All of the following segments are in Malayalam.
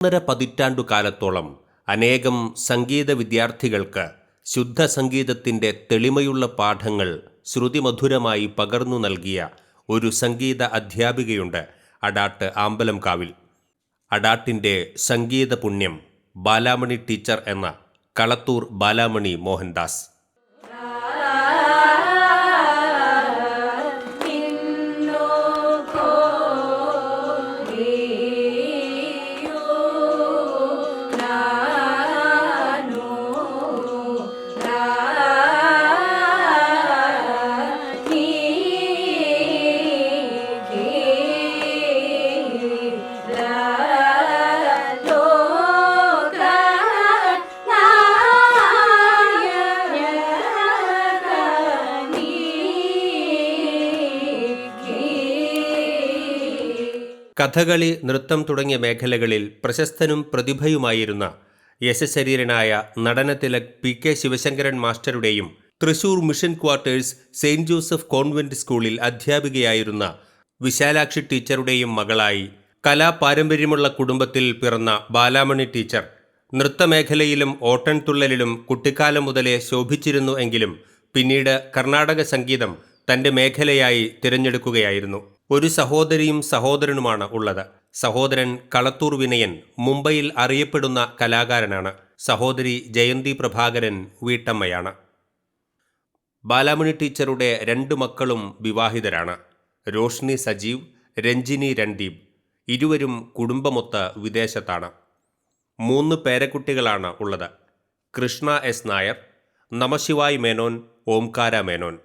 ഒന്നര പതിറ്റാണ്ടു കാലത്തോളം അനേകം സംഗീത വിദ്യാർത്ഥികൾക്ക് ശുദ്ധ സംഗീതത്തിന്റെ തെളിമയുള്ള പാഠങ്ങൾ ശ്രുതിമധുരമായി പകർന്നു നൽകിയ ഒരു സംഗീത അധ്യാപികയുണ്ട് അഡാട്ട് ആമ്പലംകാവിൽ. അഡാട്ടിന്റെ സംഗീത പുണ്യം ബാലാമണി ടീച്ചർ എന്ന കളത്തൂർ ബാലാമണി മോഹൻദാസ്. കഥകളി നൃത്തം തുടങ്ങിയ മേഖലകളിൽ പ്രശസ്തനും പ്രതിഭയുമായിരുന്ന യശശരീരനായ നടനതിലക് P K Sivasankaran മാസ്റ്ററുടെയും Thrissur mission quarters saint Joseph convent സ്കൂളിൽ അധ്യാപികയായിരുന്ന വിശാലാക്ഷി ടീച്ചറുടെയും മകളായി കലാപാരമ്പര്യമുള്ള കുടുംബത്തിൽ പിറന്ന ബാലാമണി ടീച്ചർ നൃത്തമേഖലയിലും ഓട്ടൻതുള്ളലിലും കുട്ടിക്കാലം മുതലേ ശോഭിച്ചിരുന്നു എങ്കിലും പിന്നീട് കർണാടക സംഗീതം തന്റെ മേഖലയായി തിരഞ്ഞെടുക്കുകയായിരുന്നു. ഒരു സഹോദരിയും സഹോദരനുമാണ് ഉള്ളത്. സഹോദരൻ കളത്തൂർ വിനയൻ മുംബൈയിൽ അറിയപ്പെടുന്ന കലാകാരനാണ്. സഹോദരി ജയന്തി പ്രഭാകരൻ വീട്ടമ്മയാണ്. ബാലാമണി ടീച്ചറുടെ രണ്ട് മക്കളും വിവാഹിതരാണ്. രോഷ്നി സജീവ് രഞ്ജിനി രൺദീപ് ഇരുവരും കുടുംബമൊത്ത് വിദേശത്താണ്. മൂന്ന് പേരക്കുട്ടികളാണ് ഉള്ളത്. കൃഷ്ണ എസ് നായർ നമശിവായ് മേനോൻ ഓംകാര മേനോൻ.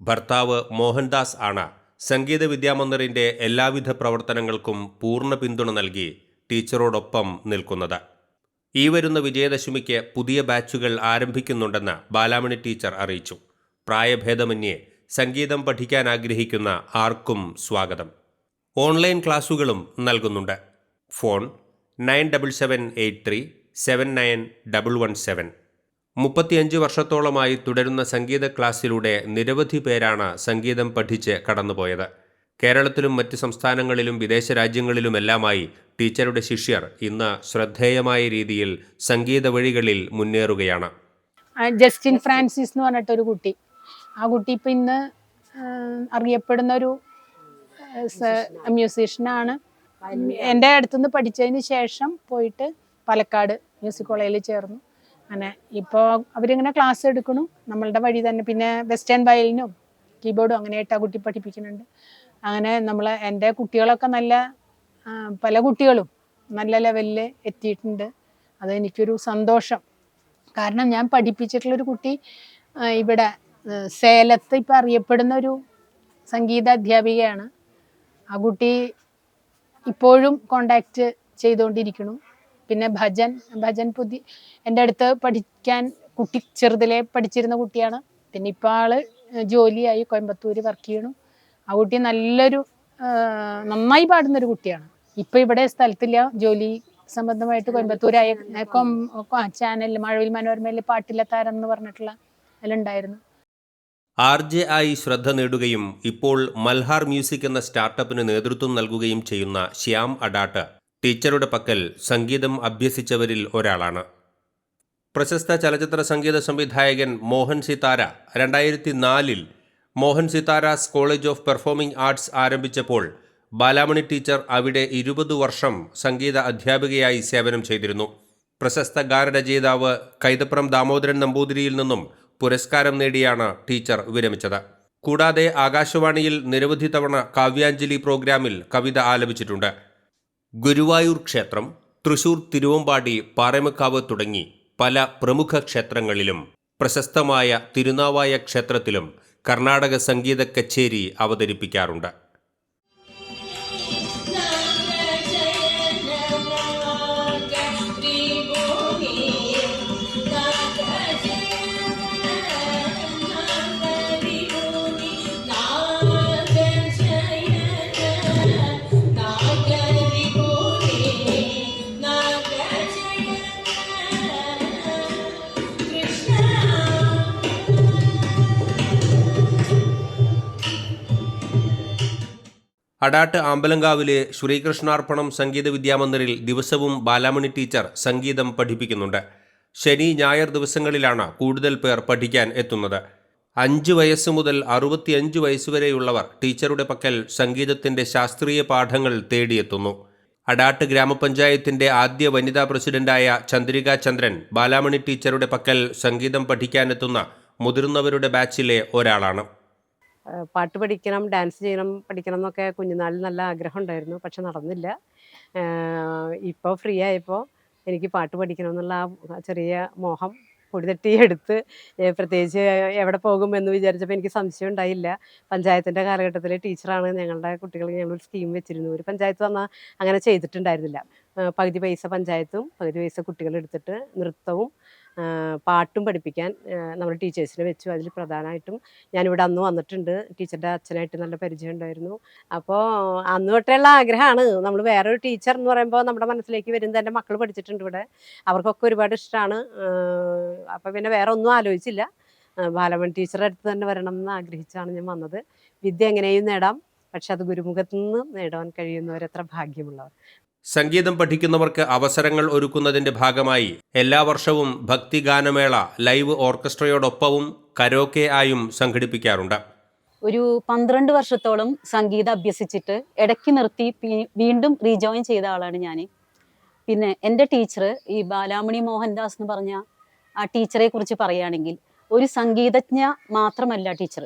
ഭർത്താവ് മോഹൻദാസ് ആണ് സംഗീത വിദ്യാമന്ദിറിന്റെ എല്ലാവിധ പ്രവർത്തനങ്ങൾക്കും പൂർണ പിന്തുണ നൽകി ടീച്ചറോടൊപ്പം നിൽക്കുന്നത്. ഈ വരുന്ന വിജയദശമിക്ക് പുതിയ ബാച്ചുകൾ ആരംഭിക്കുന്നുണ്ടെന്ന് ബാലാമണി ടീച്ചർ അറിയിച്ചു. പ്രായഭേദമന്യേ സംഗീതം പഠിക്കാൻ ആഗ്രഹിക്കുന്ന ആർക്കും സ്വാഗതം. ഓൺലൈൻ ക്ലാസ്സുകളും നൽകുന്നുണ്ട്. Phone nine double seven eight three seven nine double one seven. മുപ്പത്തിയഞ്ച് വർഷത്തോളമായി തുടരുന്ന സംഗീത ക്ലാസ്സിലൂടെ നിരവധി പേരാണ് സംഗീതം പഠിച്ച് കടന്നുപോയത്. കേരളത്തിലും മറ്റ് സംസ്ഥാനങ്ങളിലും വിദേശ രാജ്യങ്ങളിലുമെല്ലാമായി ടീച്ചറുടെ ശിഷ്യർ ഇന്ന് ശ്രദ്ധേയമായ രീതിയിൽ സംഗീത വഴികളിൽ മുന്നേറുകയാണ്. ആ ജസ്റ്റിൻ ഫ്രാൻസിസ് എന്ന് പറഞ്ഞിട്ടൊരു കുട്ടി. ആ കുട്ടി ഇപ്പം ഇന്ന് അറിയപ്പെടുന്ന ഒരു മ്യൂസീഷ്യനാണ് എന്റെ അടുത്തുനിന്ന് പഠിച്ചതിന് ശേഷം പോയിട്ട് പാലക്കാട് മ്യൂസിക് കോളേജിൽ ചേർന്നു. അങ്ങനെ. ഇപ്പോൾ അവരിങ്ങനെ ക്ലാസ് എടുക്കണു. നമ്മളുടെ വഴി തന്നെ. പിന്നെ വെസ്റ്റേൺ വയലിനും കീബോർഡും അങ്ങനെയായിട്ട് ആ കുട്ടി പഠിപ്പിക്കുന്നുണ്ട്. അങ്ങനെ നമ്മൾ എന്റെ കുട്ടികളൊക്കെ നല്ല പല കുട്ടികളും നല്ല ലെവലിൽ എത്തിയിട്ടുണ്ട്. അത് എനിക്കൊരു സന്തോഷം. കാരണം ഞാൻ പഠിപ്പിച്ചിട്ടുള്ളൊരു കുട്ടി ഇവിടെ സേലത്ത് ഇപ്പം അറിയപ്പെടുന്ന ഒരു സംഗീത അധ്യാപികയാണ്. ആ കുട്ടി ഇപ്പോഴും കോണ്ടാക്ട് ചെയ്തുകൊണ്ടിരിക്കുന്നു പിന്നെ ഭജൻ ഭജൻ പുതി എന്റെ അടുത്ത് പഠിക്കാൻ കുട്ടി ചെറുതിലെ പഠിച്ചിരുന്ന കുട്ടിയാണ്. പിന്നെ ഇപ്പോൾ ആൾ ജോലിയായി കോയമ്പത്തൂർ വർക്ക് ചെയ്യണു. ആ കുട്ടി നല്ലൊരു നന്നായി പാടുന്ന ഒരു കുട്ടിയാണ്. ഇപ്പം ഇവിടെ സ്ഥലത്തില്ല. ജോലി സംബന്ധമായിട്ട് കോയമ്പത്തൂരായ ചാനൽ മഴവിൽ മനോരമയിൽ പാട്ടിലെ താരം എന്ന് പറഞ്ഞിട്ടുള്ള അതിലുണ്ടായിരുന്നു. ആർ ജെ ആയി ശ്രദ്ധ നേടുകയും ഇപ്പോൾ മൽഹാർ മ്യൂസിക് എന്ന സ്റ്റാർട്ടപ്പിന് നേതൃത്വം നൽകുകയും ചെയ്യുന്ന ശ്യാം അഡാട്ട് ടീച്ചറുടെ പക്കൽ സംഗീതം അഭ്യസിച്ചവരിൽ ഒരാളാണ്. പ്രശസ്ത ചലച്ചിത്ര സംഗീത സംവിധായകൻ മോഹൻ സിതാര രണ്ടായിരത്തി നാലിൽ Mohan Sithara's college of performing arts ആരംഭിച്ചപ്പോൾ ബാലാമണി ടീച്ചർ അവിടെ ഇരുപത് വർഷം സംഗീത അധ്യാപികയായി സേവനം ചെയ്തിരുന്നു. പ്രശസ്ത ഗാനരചയിതാവ് കൈതപ്രം ദാമോദരൻ നമ്പൂതിരിയിൽ നിന്നും പുരസ്കാരം നേടിയാണ് ടീച്ചർ വിരമിച്ചത്. കൂടാതെ ആകാശവാണിയിൽ നിരവധി തവണ കാവ്യാഞ്ജലി പ്രോഗ്രാമിൽ കവിത ആലപിച്ചിട്ടുണ്ട്. ഗുരുവായൂർ ക്ഷേത്രം തൃശൂർ തിരുവമ്പാടി പാറമക്കാവ് തുടങ്ങി പല പ്രമുഖ ക്ഷേത്രങ്ങളിലും പ്രശസ്തമായ തിരുനാവായ ക്ഷേത്രത്തിലും കർണാടക സംഗീത കച്ചേരി അവതരിപ്പിക്കാറുണ്ട്. അടാട്ട് ആമ്പലങ്കാവിലെ ശ്രീകൃഷ്ണാർപ്പണം സംഗീത വിദ്യാമന്ദിറിൽ ദിവസവും ബാലാമണി ടീച്ചർ സംഗീതം പഠിപ്പിക്കുന്നുണ്ട്. ശനി ഞായർ ദിവസങ്ങളിലാണ് കൂടുതൽ പേർ പഠിക്കാൻ എത്തുന്നത്. അഞ്ച് വയസ്സ് മുതൽ അറുപത്തിയഞ്ച് വയസ്സുവരെയുള്ളവർ ടീച്ചറുടെ പക്കൽ സംഗീതത്തിന്റെ ശാസ്ത്രീയ പാഠങ്ങൾ തേടിയെത്തുന്നു. അടാട്ട് ഗ്രാമപഞ്ചായത്തിന്റെ ആദ്യ വനിതാ പ്രസിഡന്റായ ചന്ദ്രിക ചന്ദ്രൻ ബാലാമണി ടീച്ചറുടെ പക്കൽ സംഗീതം പഠിക്കാനെത്തുന്ന മുതിർന്നവരുടെ ബാച്ചിലെ ഒരാളാണ്. പാട്ട് പഠിക്കണം ഡാൻസ് ചെയ്യണം പഠിക്കണം എന്നൊക്കെ കുഞ്ഞുനാളിൽ നല്ല ആഗ്രഹം ഉണ്ടായിരുന്നു പക്ഷെ നടന്നില്ല. ഇപ്പോൾ ഫ്രീ ആയപ്പോൾ എനിക്ക് പാട്ട് പഠിക്കണം എന്നുള്ള ആ ചെറിയ മോഹം പൊടിതട്ടി എടുത്ത് പ്രത്യേകിച്ച് എവിടെ പോകുമെന്ന് വിചാരിച്ചപ്പോൾ എനിക്ക് സംശയം ഉണ്ടായില്ല. പഞ്ചായത്തിന്റെ കാലഘട്ടത്തിൽ ടീച്ചറാണ് ഞങ്ങളുടെ കുട്ടികൾ ഞങ്ങളൊരു സ്കീം വെച്ചിരുന്നു. ഒരു പഞ്ചായത്ത് വന്നാൽ അങ്ങനെ ചെയ്തിട്ടുണ്ടായിരുന്നില്ല. പകുതി പൈസ പഞ്ചായത്തും പകുതി പൈസ കുട്ടികളെടുത്തിട്ട് നൃത്തവും പാട്ടും പഠിപ്പിക്കാൻ നമ്മുടെ ടീച്ചേഴ്സിനെ വെച്ചു. അതിൽ പ്രധാനമായിട്ടും ഞാനിവിടെ അന്ന് വന്നിട്ടുണ്ട്. ടീച്ചറുടെ അച്ഛനായിട്ട് നല്ല പരിചയം ഉണ്ടായിരുന്നു. അപ്പോൾ അന്ന് തൊട്ടുള്ള ആഗ്രഹമാണ്. നമ്മൾ വേറൊരു ടീച്ചർ എന്ന് പറയുമ്പോൾ നമ്മുടെ മനസ്സിലേക്ക് വരുന്നത് എന്റെ മക്കൾ പഠിച്ചിട്ടുണ്ട് ഇവിടെ. അവർക്കൊക്കെ ഒരുപാട് ഇഷ്ടമാണ്. അപ്പോൾ പിന്നെ വേറെ ഒന്നും ആലോചിച്ചില്ല. ബാലമൺ ടീച്ചറുടെ അടുത്ത് തന്നെ വരണം എന്ന് ആഗ്രഹിച്ചാണ് ഞാൻ വന്നത്. വിദ്യ എങ്ങനെയും നേടാം. പക്ഷെ അത് ഗുരുമുഖത്ത് നിന്ന് നേടാൻ കഴിയുന്നവരെത്ര ഭാഗ്യമുള്ളവർ. സംഗീതം പഠിക്കുന്നവർക്ക് അവസരങ്ങൾ ഒരുക്കുന്നതിന്റെ ഭാഗമായി എല്ലാ വർഷവും ഭക്തിഗാനമേള ലൈവ് ഓർക്കസ്ട്രയോടൊപ്പവും കരോക്കെ ആയും സംഘടിപ്പിക്കാറുണ്ട്. ഒരു പന്ത്രണ്ട് വർഷത്തോളം സംഗീതം അഭ്യസിച്ചിട്ട് ഇടയ്ക്ക് നിർത്തി വീണ്ടും റീജോയിൻ ചെയ്ത ആളാണ് ഞാൻ പിന്നെ എന്റെ ടീച്ചർ ഈ ബാലാമണി മോഹൻദാസ് എന്ന് പറഞ്ഞ ആ ടീച്ചറെ കുറിച്ച് പറയുകയാണെങ്കിൽ ഒരു സംഗീതജ്ഞ മാത്രമല്ല ടീച്ചർ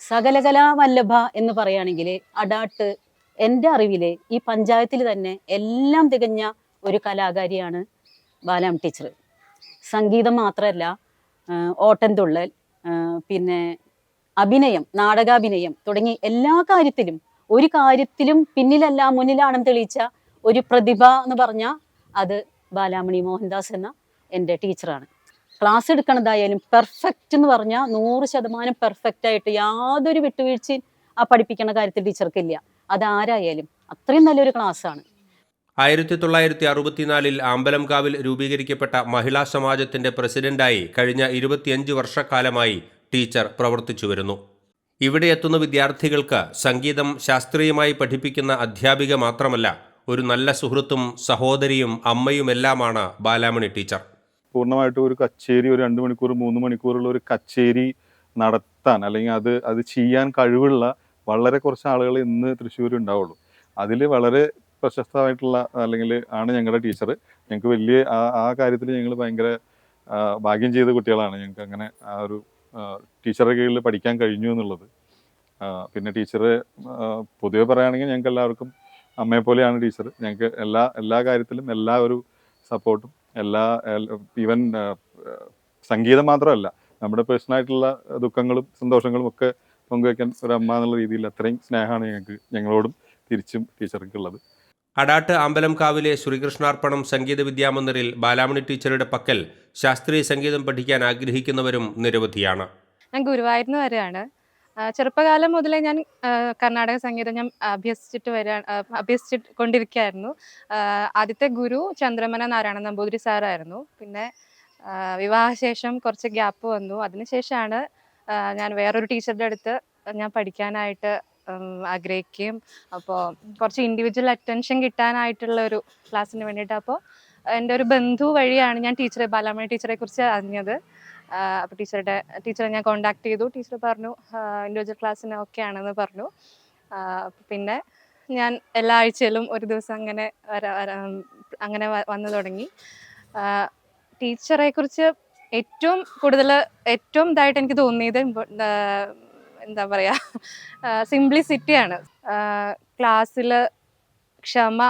സകലകലാ വല്ലഭ എന്ന് പറയുകയാണെങ്കിൽ അടാട്ട് എന്റെ അറിവിൽ ഈ പഞ്ചായത്തിൽ തന്നെ എല്ലാം തികഞ്ഞ ഒരു കലാകാരിയാണ് ബാലാം ടീച്ചർ സംഗീതം മാത്രമല്ല ഓട്ടൻതുള്ളൽ പിന്നെ അഭിനയം നാടകാഭിനയം തുടങ്ങി എല്ലാ കാര്യത്തിലും ഒരു കാര്യത്തിലും പിന്നിലല്ല മുന്നിലാണെന്ന് തെളിയിച്ച ഒരു പ്രതിഭ എന്ന് പറഞ്ഞാൽ അത് ബാലാമണി മോഹൻദാസ് എന്ന എന്റെ ടീച്ചറാണ്. ക്ലാസ് എടുക്കണതായാലും പെർഫെക്റ്റ് എന്ന് പറഞ്ഞാൽ നൂറ് ശതമാനം പെർഫെക്റ്റ് ആയിട്ട് യാതൊരു വിട്ടുവീഴ്ചയും ആ പഠിപ്പിക്കുന്ന കാര്യത്തിൽ ടീച്ചർക്കില്ല അതാരായാലും അത്രയും നല്ലൊരു ക്ലാസ്സാണ്. ആയിരത്തി തൊള്ളായിരത്തി അറുപത്തിനാലിൽ ആമ്പലംകാവിൽ രൂപീകരിക്കപ്പെട്ട മഹിളാ സമാജത്തിന്റെ പ്രസിഡന്റായി കഴിഞ്ഞ ഇരുപത്തിയഞ്ച് വർഷക്കാലമായി ടീച്ചർ പ്രവർത്തിച്ചു വരുന്നു. ഇവിടെ എത്തുന്ന വിദ്യാർത്ഥികൾക്ക് സംഗീതം ശാസ്ത്രീയമായി പഠിപ്പിക്കുന്ന അധ്യാപിക മാത്രമല്ല ഒരു നല്ല സുഹൃത്തും സഹോദരിയും അമ്മയുമെല്ലാമാണ് ബാലാമണി ടീച്ചർ. പൂർണമായിട്ടും ഒരു കച്ചേരി ഒരു രണ്ട് മണിക്കൂർ മൂന്ന് മണിക്കൂറുള്ള ഒരു കച്ചേരി നടത്താൻ അല്ലെങ്കിൽ അത് അത് ചെയ്യാൻ കഴിവുള്ള വളരെ കുറച്ച് ആളുകൾ ഇന്ന് തൃശ്ശൂർ ഉണ്ടാവുള്ളൂ. അതിൽ വളരെ പ്രശസ്തമായിട്ടുള്ള അല്ലെങ്കിൽ ആണ് ഞങ്ങളുടെ ടീച്ചർ. ഞങ്ങൾക്ക് വലിയ ആ കാര്യത്തിൽ ഞങ്ങൾ ഭയങ്കര ഭാഗ്യം ചെയ്ത കുട്ടികളാണ്. ഞങ്ങൾക്ക് അങ്ങനെ ആ ഒരു ടീച്ചറുടെ കീഴിൽ പഠിക്കാൻ കഴിഞ്ഞു എന്നുള്ളത്. പിന്നെ ടീച്ചർ പൊതുവെ പറയുകയാണെങ്കിൽ ഞങ്ങൾക്ക് എല്ലാവർക്കും അമ്മയെ പോലെയാണ് ടീച്ചർ ഞങ്ങൾക്ക് എല്ലാ എല്ലാ കാര്യത്തിലും എല്ലാ ഒരു സപ്പോർട്ടും എല്ലാ ഈവൻ സംഗീതം മാത്രമല്ല നമ്മുടെ പേഴ്സണലായിട്ടുള്ള ദുഃഖങ്ങളും സന്തോഷങ്ങളും ഒക്കെ പങ്കുവെക്കാൻ ഒരു അമ്മ എന്നുള്ള രീതിയിൽ അത്രയും സ്നേഹമാണ് ഞങ്ങൾക്ക് ഞങ്ങളോടും തിരിച്ചും ടീച്ചർക്ക് ഉള്ളത് അടാട്ട് അമ്പലംകാവിലെ ശ്രീകൃഷ്ണാർപ്പണം സംഗീത വിദ്യാമന്ദിറിൽ ബാലാമണി ടീച്ചറുടെ പക്കൽ ശാസ്ത്രീയ സംഗീതം പഠിക്കാൻ ആഗ്രഹിക്കുന്നവരും നിരവധിയാണ്. ഞാൻ ഗുരുവായൂരിൽ നിന്ന് വരികയാണ് ചെറുപ്പകാലം മുതലേ ഞാൻ കർണാടക സംഗീതം ഞാൻ അഭ്യസിച്ചിട്ട് വരികയാണ് ആ, അഭ്യസിച്ചിട്ട് കൊണ്ടിരിക്കുകയായിരുന്നു ആദ്യത്തെ ഗുരു ചന്ദ്രമന നാരായണ നമ്പൂതിരി സാറായിരുന്നു. പിന്നെ വിവാഹശേഷം കുറച്ച് ഗ്യാപ്പ് വന്നു. അതിനുശേഷമാണ് ഞാൻ വേറൊരു ടീച്ചറുടെ അടുത്ത് ഞാൻ പഠിക്കാനായിട്ട് ആഗ്രഹിക്കുകയും അപ്പോൾ കുറച്ച് ഇൻഡിവിജ്വൽ അറ്റൻഷൻ കിട്ടാനായിട്ടുള്ള ഒരു ക്ലാസ്സിന് വേണ്ടിയിട്ട് അപ്പോൾ എന്റെ ഒരു ബന്ധു വഴിയാണ് ഞാൻ ടീച്ചറെ ബാലാമണി ടീച്ചറെ കുറിച്ച് അറിഞ്ഞത്. അപ്പോൾ ടീച്ചറുടെ ടീച്ചറെ ഞാൻ കോണ്ടാക്ട് ചെയ്തു. ടീച്ചർ പറഞ്ഞു ഇൻഡിവിജ്വൽ ക്ലാസ്സിന് ഓക്കെ ആണെന്ന് പറഞ്ഞു. പിന്നെ ഞാൻ എല്ലാ ആഴ്ചയിലും ഒരു ദിവസം അങ്ങനെ വരാ അങ്ങനെ വന്നു തുടങ്ങി. ടീച്ചറെ കുറിച്ച് ഏറ്റവും കൂടുതൽ ഏറ്റവും ഇതായിട്ട് എനിക്ക് തോന്നിയത് എന്താ പറയുക സിംപ്ലിസിറ്റിയാണ് ക്ലാസ്സിൽ ക്ഷമ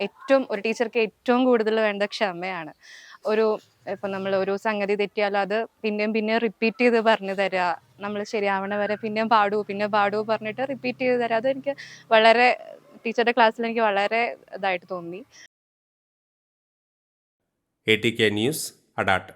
ഏറ്റവും ഒരു ടീച്ചർക്ക് ഏറ്റവും കൂടുതൽ വേണ്ട ക്ഷമയാണ്. ഒരു ഇപ്പം നമ്മൾ ഒരു സംഗതി തെറ്റിയാൽ അത് പിന്നെയും പിന്നെയും റിപ്പീറ്റ് ചെയ്ത് പറഞ്ഞു തരിക നമ്മൾ ശരിയാവണ വരെ പിന്നെയും പാടൂ പിന്നെ പാടൂ പറഞ്ഞിട്ട് റിപ്പീറ്റ് ചെയ്ത് തരിക അത് എനിക്ക് വളരെ ടീച്ചറുടെ ക്ലാസ്സിൽ എനിക്ക് വളരെ ഇതായിട്ട് തോന്നി. A T K news Adat